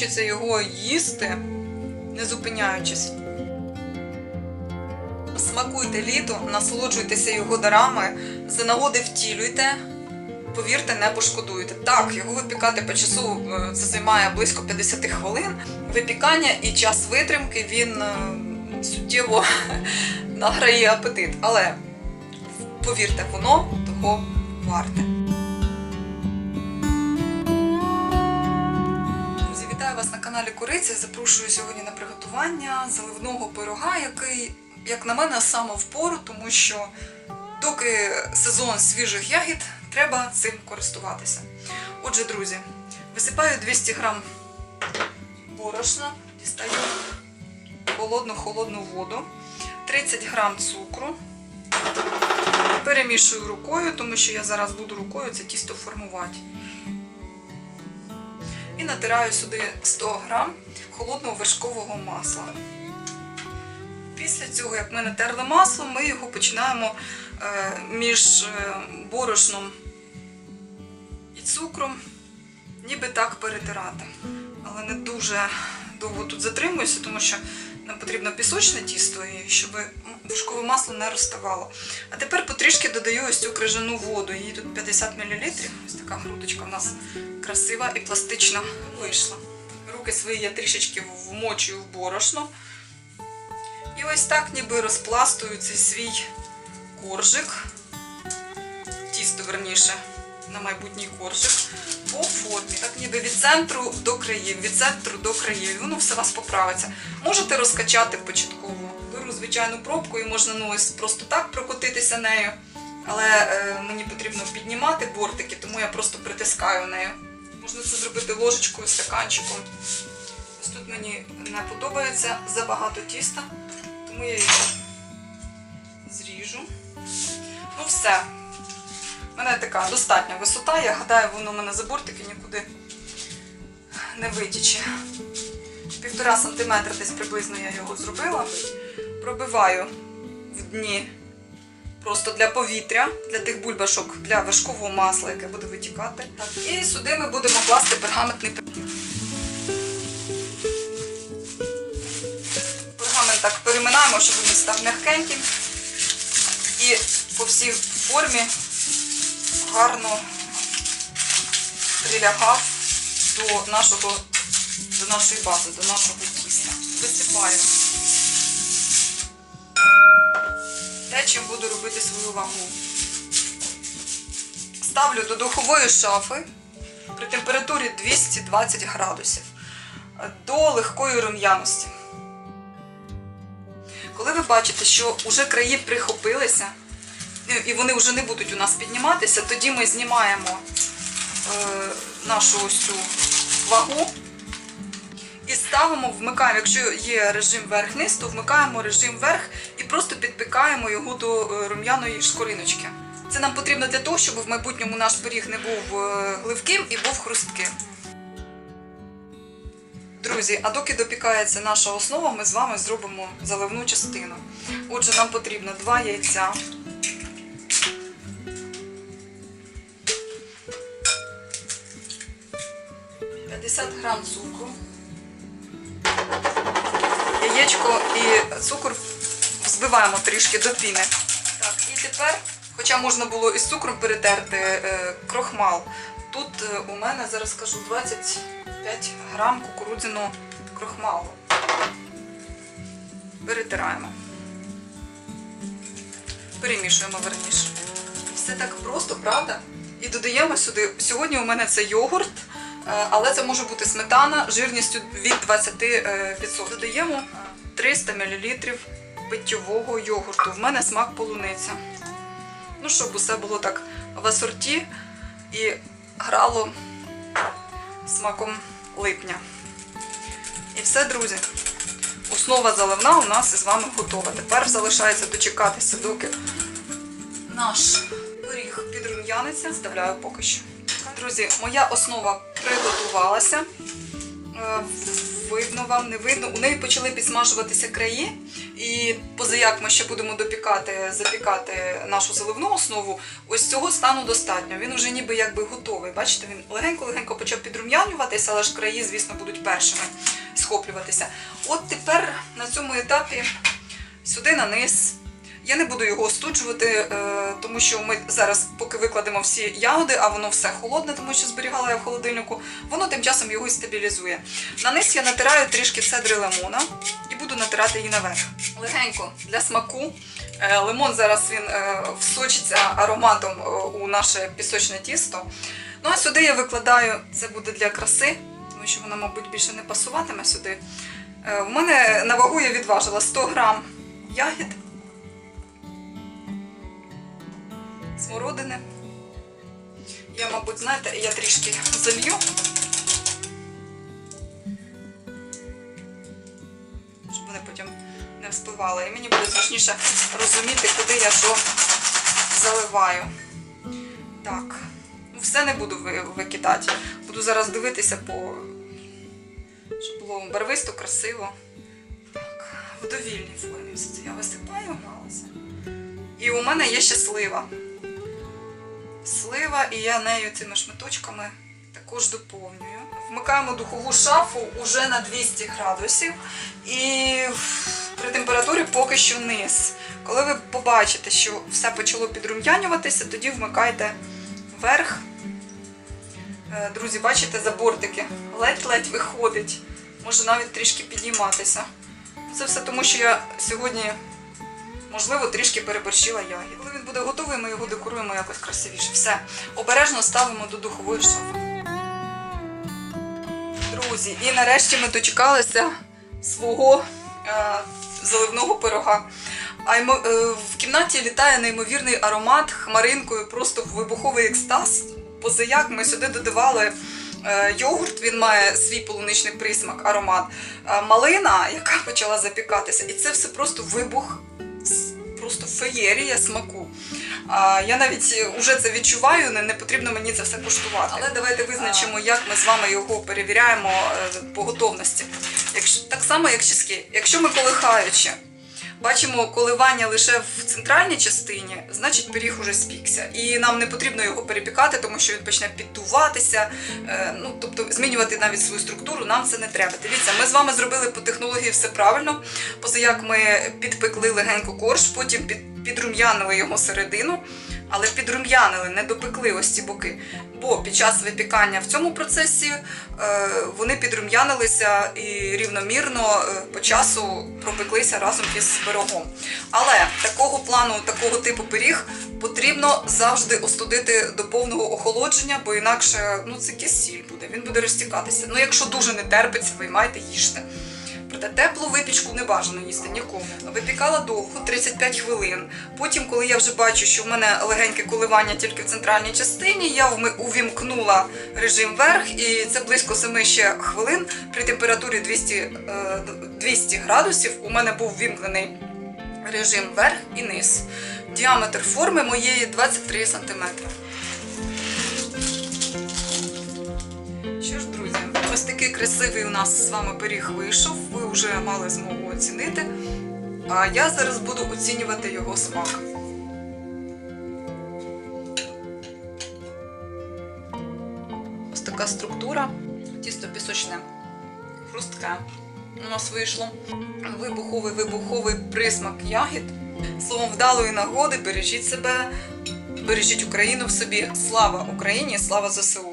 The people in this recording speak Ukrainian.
хочеться його їсти, не зупиняючись. Смакуйте літо, насолоджуйтеся його дарами, за нагоди втілюйте. Повірте, не пошкодуєте. Так, його випікати по часу е, це займає близько 50 хвилин. Випікання і час витримки він е, суттєво награє апетит. Але повірте, воно того варте. Каналі Запрошую сьогодні на приготування заливного пирога, який, як на мене, саме впору, тому що доки сезон свіжих ягід, треба цим користуватися. Отже, друзі, висипаю 200 грам борошна, дістаю холодну холодну воду, 30 грам цукру. Перемішую рукою, тому що я зараз буду рукою це тісто формувати. Натираю сюди 100 грам холодного вершкового масла. Після цього, як ми натерли масло, ми його починаємо е, між е, борошном і цукром ніби так перетирати. Але не дуже довго тут затримуюся, тому що нам потрібно пісочне тісто, щоб вершкове масло не розставало. А тепер потрішки додаю ось цю крижану воду. Її тут 50 мл. Ось така грудочка в нас красива і пластична вийшла. Руки свої я трішечки вмочую в борошно. І ось так ніби розпластую цей свій коржик, тісто верніше, на майбутній коржик, по формі. Так ніби від центру до країв, від центру до країв. Воно все вас поправиться. Можете розкачати початково. Беру звичайну пробку і можна ну, ось просто так прокотитися нею. Але е, мені потрібно піднімати бортики, тому я просто притискаю нею. Можна це зробити ложечкою, стаканчиком. Ось тут мені не подобається забагато тіста, тому я його зріжу. Ну все. Мене така достатня висота, я гадаю, воно в мене за бортики нікуди не витіче. Півтора сантиметра десь приблизно я його зробила. Пробиваю в дні просто для повітря, для тих бульбашок, для вершкового масла, яке буде витікати. І сюди ми будемо класти пергаментний папір. Пергамент так переминаємо, щоб він став м'якеньким. І по всій формі гарно прилягав до нашого до нашої бази, до нашого тіста. Висипаю те, чим буду робити свою вагу. Ставлю до духової шафи при температурі 220 градусів до легкої рум'яності. Коли ви бачите, що вже краї прихопилися, і вони вже не будуть у нас підніматися, тоді ми знімаємо е, нашу ось цю вагу і ставимо, вмикаємо, якщо є режим верх-низ, то вмикаємо режим верх і просто підпікаємо його до е, рум'яної шкориночки. Це нам потрібно для того, щоб в майбутньому наш пиріг не був е, гливким і був хрустким. Друзі, а доки допікається наша основа, ми з вами зробимо заливну частину. Отже, нам потрібно 2 яйця. «50 грам цукру. Яєчко і цукор взбиваємо трішки до піни. Так, і тепер, хоча можна було із цукром перетерти е, крохмал, тут е, у мене зараз скажу 25 грам кукурудзяного крохмалу. Перетираємо. Перемішуємо верніше. Все так просто, правда? І додаємо сюди. Сьогодні у мене це йогурт, але це може бути сметана жирністю від 20%. Додаємо 300 мл питьового йогурту. В мене смак полуниця. Ну, щоб усе було так в асорті і грало смаком липня. І все, друзі. Основа заливна у нас із вами готова. Тепер залишається дочекатися, доки наш пиріг підрум'яниться. Вставляю поки що. Друзі, моя основа приготувалася. Е, Видно вам, не видно. У неї почали підсмажуватися краї, і позаяк ми ще будемо допікати, запікати нашу заливну основу, ось цього стану достатньо. Він уже ніби якби готовий. Бачите, він легенько-легенько почав підрум'янюватися, але ж краї, звісно, будуть першими схоплюватися. От тепер на цьому етапі сюди на низ. Я не буду його остуджувати, е, тому що ми зараз, поки викладемо всі ягоди, а воно все холодне, тому що зберігала я в холодильнику, воно тим часом його і стабілізує. На низ я натираю трішки цедри лимона і буду натирати її наверх. Легенько для смаку. Е, Лимон зараз він е, всочиться ароматом у наше пісочне тісто. Ну а сюди я викладаю, це буде для краси, тому що воно, мабуть, більше не пасуватиме сюди. В мене на вагу я відважила 100 грам ягід. Смородини. Я, мабуть, знаєте, я трішки залью. Щоб вони потім не вспливали. І мені буде зручніше розуміти, куди я що заливаю. Так. Ну, все не буду викидати. Буду зараз дивитися по. Щоб було барвисто, красиво. Так, в довільній формі я висипаю, гралася. І у мене є ще слива. І я нею цими шматочками також доповнюю. Вмикаємо духову шафу уже на 200 градусів і при температурі поки що низ. Коли ви побачите, що все почало підрум'янюватися, тоді вмикайте вверх. Е, Друзі, бачите, за бортики ледь-ледь виходить, може навіть трішки підійматися. Це все тому, що я сьогодні Можливо, трішки переборщила ягід. Коли він буде готовий, ми його декоруємо якось красивіше. Все. Обережно ставимо до духової шафи. Друзі, і нарешті ми дочекалися свого е, заливного пирога. А е, в кімнаті літає неймовірний аромат хмаринкою, просто вибуховий екстаз. Позаяк ми сюди додавали е, йогурт, він має свій полуничний присмак, аромат. Е, малина, яка почала запікатися, і це все просто вибух феєрія смаку. А, я навіть вже це відчуваю, не, не потрібно мені це все куштувати. Але давайте визначимо, як ми з вами його перевіряємо е, по готовності. Якщо, так само, як чизкейк. Якщо ми колихаючи, бачимо коливання лише в центральній частині, значить пиріг уже спікся. І нам не потрібно його перепікати, тому що він почне піддуватися, е, ну тобто змінювати навіть свою структуру, нам це не треба. Дивіться, ми з вами зробили по технології все правильно. Позаяк ми підпекли легенько корж, потім під, підрум'янили його середину, але підрум'янили, не допекли ось ці боки. Бо під час випікання в цьому процесі е, вони підрум'янилися і рівномірно е, по часу пропеклися разом із пирогом. Але такого плану, такого типу пиріг потрібно завжди остудити до повного охолодження, бо інакше ну, це кисіль буде, він буде розтікатися. Ну, якщо дуже не терпиться, виймайте, їжте. Проте теплу випічку не бажано їсти нікому. Випікала довго, 35 хвилин. Потім, коли я вже бачу, що в мене легеньке коливання тільки в центральній частині, я увімкнула режим вверх, і це близько 7 ще хвилин при температурі 200, е, 200 градусів. У мене був вімкнений режим вверх і низ. Діаметр форми моєї 23 см. Такий красивий у нас з вами пиріг вийшов. Ви вже мали змогу оцінити. А я зараз буду оцінювати його смак. Ось така структура. Тісто пісочне, хрустке. У нас вийшло вибуховий вибуховий присмак ягід. Словом, вдалої нагоди, бережіть себе, бережіть Україну в собі. Слава Україні, слава ЗСУ!